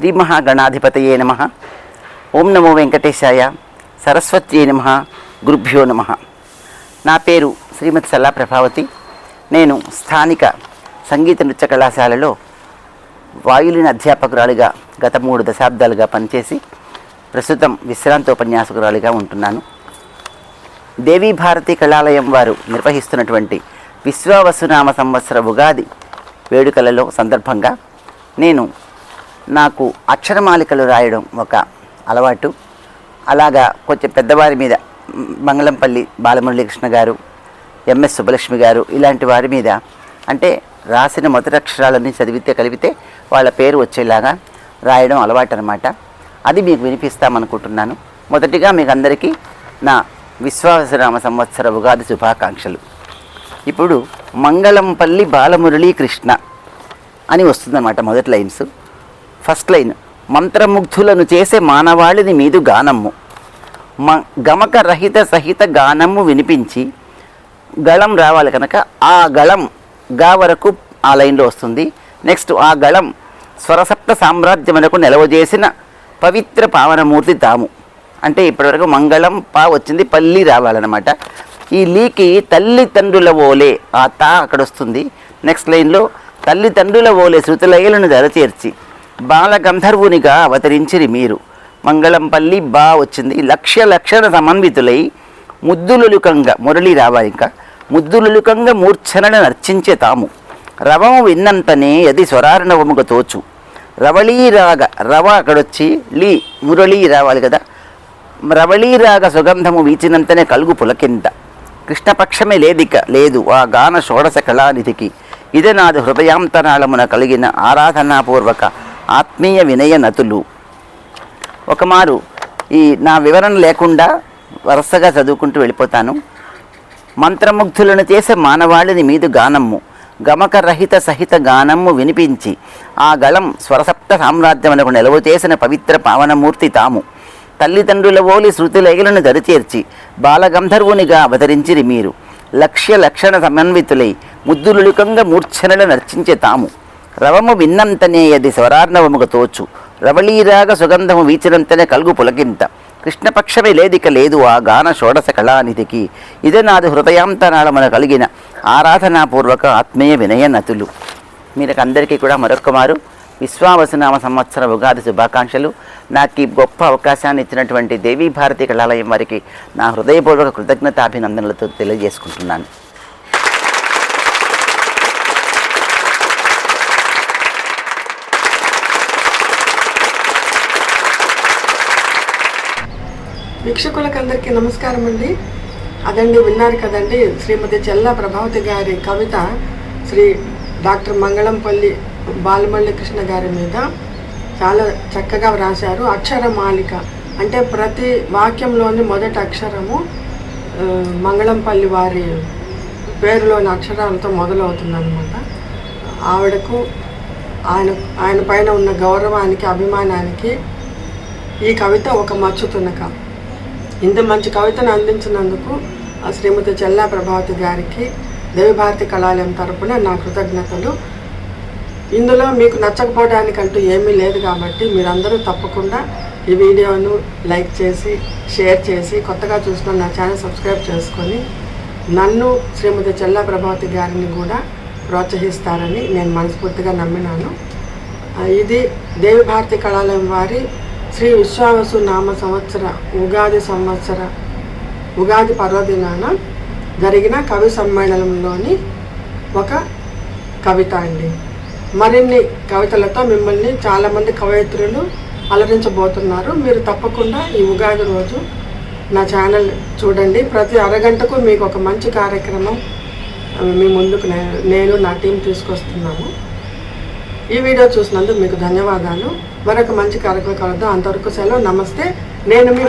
శ్రీ మహాగణాధిపతయే నమ. ఓం నమో వెంకటేశాయ సరస్వత్యే నమ. గురుభ్యో నమ. నా పేరు శ్రీమతి సల్లా ప్రభావతి. నేను స్థానిక సంగీత నృత్య కళాశాలలో వాయులిన అధ్యాపకురాలిగా గత మూడు దశాబ్దాలుగా పనిచేసి ప్రస్తుతం విశ్రాంతోపన్యాసకురాలిగా ఉంటున్నాను. దేవీ భారతి కళాలయం వారు నిర్వహిస్తున్నటువంటి విశ్వావసునామ సంవత్సర ఉగాది వేడుకలలో సందర్భంగా నేను నాకు అక్షరమాలికలు రాయడం ఒక అలవాటు. అలాగా కొంచెం పెద్దవారి మీద మంగళంపల్లి బాలమురళీకృష్ణ గారు ఎంఎస్ సుబ్బలక్ష్మి గారు ఇలాంటి వారి మీద అంటే రాసిన మొదటి అక్షరాలన్నీ చదివితే కలిపితే వాళ్ళ పేరు వచ్చేలాగా రాయడం అలవాటు అనమాట అది మీకు వినిపిస్తామనుకుంటున్నాను. మొదటిగా మీకు అందరికీ నా విశ్వాసరామ సంవత్సర ఉగాది శుభాకాంక్షలు. ఇప్పుడు మంగళంపల్లి బాలమురళీ కృష్ణ అని వస్తుందన్నమాట మొదటి లైన్స్. First line. మంత్రముగ్ధులను చేసే మానవాళిని మీదు గానము. మ గమక రహిత సహిత గానము వినిపించి గళం రావాలి కనుక ఆ గళం గా వరకు ఆ లైన్లో వస్తుంది. నెక్స్ట్ ఆ గళం స్వరసప్త సామ్రాజ్యమునకు నిలవజేసిన పవిత్ర పావనమూర్తి తాము. అంటే ఇప్పటివరకు మంగళం పా వచ్చింది పల్లి రావాలన్నమాట. ఈ లీకి తల్లిదండ్రుల ఓలే ఆ తా అక్కడ వస్తుంది. నెక్స్ట్ లైన్లో తల్లిదండ్రుల ఓలే శృతులయలను దరచేర్చి బాల గంధర్వునిగా అవతరించిరి మీరు. మంగళంపల్లి బా వచ్చింది. లక్ష్య లక్షణ సమన్వితులై ముద్దులులుకంగా మురళి రావాలి ఇంకా. ముద్దులులుకంగా మూర్ఛనను నర్చించే తాము. రవము విన్నంతనే అది స్వరారణవముగా తోచు. రవళీ రాగ రవ అక్కడొచ్చి లీ మురళీ రావాలి కదా. రవళీ రాగ సుగంధము వీచినంతనే కలుగు పులకింత కృష్ణపక్షమే లేదిక లేదు ఆ గాన షోడశ కళానిధికి. ఇదే నాది హృదయాంతరాళమున కలిగిన ఆరాధనాపూర్వక ఆత్మీయ వినయ నతులు. ఒకమారు ఈ నా వివరణ లేకుండా వరుసగా చదువుకుంటూ వెళ్ళిపోతాను. మంత్రముగ్ధులను చేసే మానవాళిని మీదు గానమ్ము గమకరహిత సహిత గానమ్ము వినిపించి ఆ గళం స్వరసప్త సామ్రాజ్యమునకు నిలవ చేసిన పవిత్ర పావనమూర్తి తాము. తల్లిదండ్రుల ఓలి శృతిలయలను దరిచేర్చి బాలగంధర్వునిగా అవతరించిరి మీరు. లక్ష్య లక్షణ సమన్వితులై ముద్దులులుకంగా మూర్ఛనలు నర్చించే తాము. రవము విన్నంతనే అది స్వరార్ణవముగ తోచు. రవళీరాగ సుగంధము వీచినంతనే కలుగు పులకింత. కృష్ణపక్షమే లేదిక లేదు ఆ గాన షోడశ కళానిధికి. ఇదే నాది హృదయాంతరాళమున కలిగిన ఆరాధనాపూర్వక ఆత్మీయ వినయ నతులు. మీకు అందరికీ కూడా మరొక్క మారు. విశ్వావసనామ సంవత్సర ఉగాది శుభాకాంక్షలు. నాకు ఈ గొప్ప అవకాశాన్ని ఇచ్చినటువంటి దేవీ భారతి కళాలయం వారికి నా హృదయపూర్వక కృతజ్ఞతాభినందనలతో తెలియజేసుకుంటున్నాను. వీక్షకులకు అందరికీ నమస్కారం అండి అదండి విన్నారు కదండి శ్రీమతి చెల్ల ప్రభావతి గారి కవిత శ్రీ డాక్టర్ మంగళంపల్లి బాలమల్లి కృష్ణ గారి మీద చాలా చక్కగా వ్రాశారు. అక్షరమాలిక అంటే ప్రతి వాక్యంలోని మొదటి అక్షరము మంగళంపల్లి వారి పేరులోని అక్షరాలతో మొదలవుతుందన్నమాట. ఆవిడకు ఆయన ఆయన పైన ఉన్న గౌరవానికి అభిమానానికి ఈ కవిత ఒక మచ్చుతున్న కవిత ఇంత మంచి కవితను అందించినందుకు ఆ శ్రీమతి చెల్లా ప్రభావతి గారికి దేవిభారతి కళాలయం తరపున నా కృతజ్ఞతలు. ఇందులో మీకు నచ్చకపోవడానికంటూ ఏమీ లేదు కాబట్టి మీరందరూ తప్పకుండా ఈ వీడియోను లైక్ చేసి షేర్ చేసి కొత్తగా చూసుకొని నా ఛానల్ సబ్స్క్రైబ్ చేసుకొని నన్ను శ్రీమతి చెల్లా ప్రభావతి గారిని కూడా ప్రోత్సహిస్తారని నేను మనస్ఫూర్తిగా నమ్మినాను. ఇది దేవిభారతి కళాలయం వారి శ్రీ విశ్వావసు నామ సంవత్సర ఉగాది సంవత్సర ఉగాది పర్వదినాన జరిగిన కవి సమ్మేళనంలోని ఒక కవిత అండి. మరిన్ని కవితలతో మిమ్మల్ని చాలామంది కవయిత్రులు అలరించబోతున్నారు. మీరు తప్పకుండా ఈ ఉగాది రోజు నా ఛానల్ చూడండి. ప్రతి అరగంటకు మీకు ఒక మంచి కార్యక్రమం మీ ముందుకు నేను నా టీం తీసుకొస్తున్నాము. ఈ వీడియో చూసినందుకు మీకు ధన్యవాదాలు. మరొక మంచి కార్యక్రమం కలుద్దాం అంతవరకు సెలవు. నమస్తే. నేను మీ